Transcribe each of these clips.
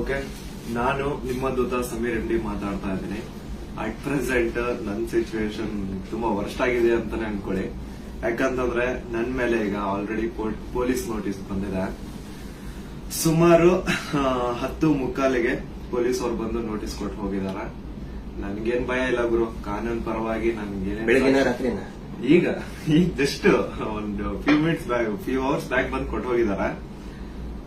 Okay ನಾನು ನಿಮ್ಮ ದೂತ Sameer MD ಮಾತಾಡ್ತಾ ಇದ್ದೀನಿ. ಅಟ್ ಪ್ರೆಸೆಂಟ್ ನನ್ನ ಸಿಚುವೇಶನ್ ತುಂಬಾ ವರ್ಸ್ಟ್ ಆಗಿದೆ ಅಂತಾನೆ ಅನ್ಕೊಳ್ಳಿ. ಯಾಕಂತಂದ್ರೆ ನನ್ನ ಮೇಲೆ ಈಗ ಆಲ್ರೆಡಿ ಪೊಲೀಸ್ ನೋಟಿಸ್ ಬಂದಿದೆ. ಸುಮಾರು ಹತ್ತು ಮುಕ್ಕಾಲಿಗೆ ಪೊಲೀಸ್ ಅವ್ರು ಬಂದು ನೋಟಿಸ್ ಕೊಟ್ಟು ಹೋಗಿದಾರೆ ನನ್ಗೇನ್ ಭಯ ಇಲ್ಲ ಗುರು. ಕಾನೂನು ಪರವಾಗಿ ರಾತ್ರಿನ? ಈಗ ಈಗ ಜಸ್ಟ್ ಒಂದು few minutes back few hours back ಬಂದು ಕೊಟ್ಟು ಹೋಗಿದಾರೆ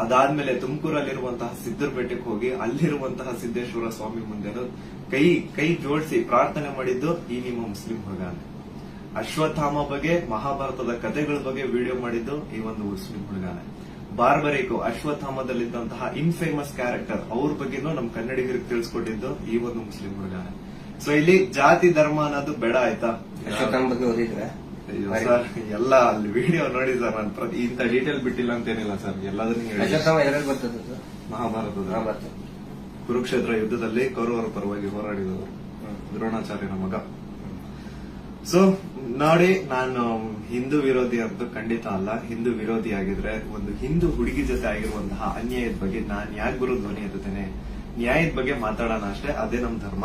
ಅದಾದ್ಮೇಲೆ ತುಮಕೂರಲ್ಲಿರುವಂತಹ ಸಿದ್ದರ ಬೆಟ್ಟಕ್ಕೆ ಹೋಗಿ ಅಲ್ಲಿರುವಂತಹ ಸಿದ್ದೇಶ್ವರ ಸ್ವಾಮಿ ಮುಂದೆ ಕೈ ಕೈ ಜೋಡಿಸಿ ಪ್ರಾರ್ಥನೆ ಮಾಡಿದ್ದು ಈ ನಿಮ್ಮ ಮುಸ್ಲಿಂ ಹುಡುಗಾನೆ. ಅಶ್ವತ್ಥಾಮ ಬಗ್ಗೆ, ಮಹಾಭಾರತದ ಕಥೆಗಳ ಬಗ್ಗೆ ವಿಡಿಯೋ ಮಾಡಿದ್ದು ಈ ಒಂದು ಮುಸ್ಲಿಂ ಹುಡುಗಾನೆ. ಬಾರ್ಬರಿಕು, ಅಶ್ವತ್ಥಾಮದಲ್ಲಿದ್ದಂತಹ ಇನ್ಫೇಮಸ್ ಕ್ಯಾರೆಕ್ಟರ್ ಅವ್ರ ಬಗ್ಗೆನೂ ನಮ್ಮ ಕನ್ನಡಿಗರಿಗೆ ತಿಳಿಸ್ಕೊಟ್ಟಿದ್ದು ಈ ಒಂದು ಮುಸ್ಲಿಂ ಹುಡುಗಾನೆ. ಸೊ ಇಲ್ಲಿ ಜಾತಿ, ಧರ್ಮ ಅನ್ನೋದು ಬೇಡ ಆಯ್ತಾ? ಅಶ್ವತ್ಥಾಮ ಬಗ್ಗೆ ಓದಿದ್ರ? ಸರ್. ಎಲ್ಲ ಅಲ್ಲಿ ವಿಡಿಯೋ ನೋಡಿ ಸರ್ ನಾನು ಪ್ರತಿ ಇಂಥ ಡೀಟೇಲ್ ಬಿಟ್ಟಿಲ್ಲ ಅಂತೇನಿಲ್ಲ ಸರ್ ಎಲ್ಲದನ್ನೂ ಹೇಳಿ. ಅಶ್ವತ್ಥಾಮ ಯಾರು ಬರ್ತದ ಮಹಾಭಾರತದ ಮಹಾಭಾರತ ಕುರುಕ್ಷೇತ್ರ ಯುದ್ಧದಲ್ಲಿ ಕೌರವರ ಪರವಾಗಿ ಹೋರಾಡಿದವರು ದ್ರೋಣಾಚಾರ್ಯನ ಮಗ. ಸೊ ನೋಡಿ ನಾನು ಹಿಂದೂ ವಿರೋಧಿ ಅಂತೂ ಖಂಡಿತ ಅಲ್ಲ. ಹಿಂದೂ ವಿರೋಧಿ ಆಗಿದ್ರೆ ಒಂದು ಹಿಂದೂ ಹುಡುಗಿ ಜೊತೆ ಆಗಿರುವಂತಹ ಅನ್ಯಾಯದ ಬಗ್ಗೆ ನಾನು ಯಾಕೆ ಗುರು ಧ್ವನಿ ಎತ್ತುತ್ತೇನೆ? ನ್ಯಾಯದ ಬಗ್ಗೆ ಮಾತಾಡೋಣ ಅಷ್ಟೇ ಅದೇ ನಮ್ಮ ಧರ್ಮ.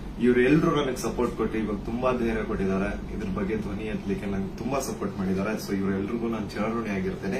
ಇವರೆಲ್ಲರೂ ನನಗೆ ಸಪೋರ್ಟ್ ಕೊಟ್ಟು ಇವಾಗ ತುಂಬಾ ಧೈರ್ಯ ಕೊಟ್ಟಿದ್ದಾರೆ. ಇದ್ರ ಬಗ್ಗೆ ಧ್ವನಿ ಎತ್ತಲಿಕ್ಕೆ ನಂಗೆ ತುಂಬಾ ಸಪೋರ್ಟ್ ಮಾಡಿದ್ದಾರೆ. ಸೊ ಇವರೆಲ್ಲರಿಗೂ ನಾನು ಚಿರಋಣಿ ಆಗಿರ್ತೇನೆ.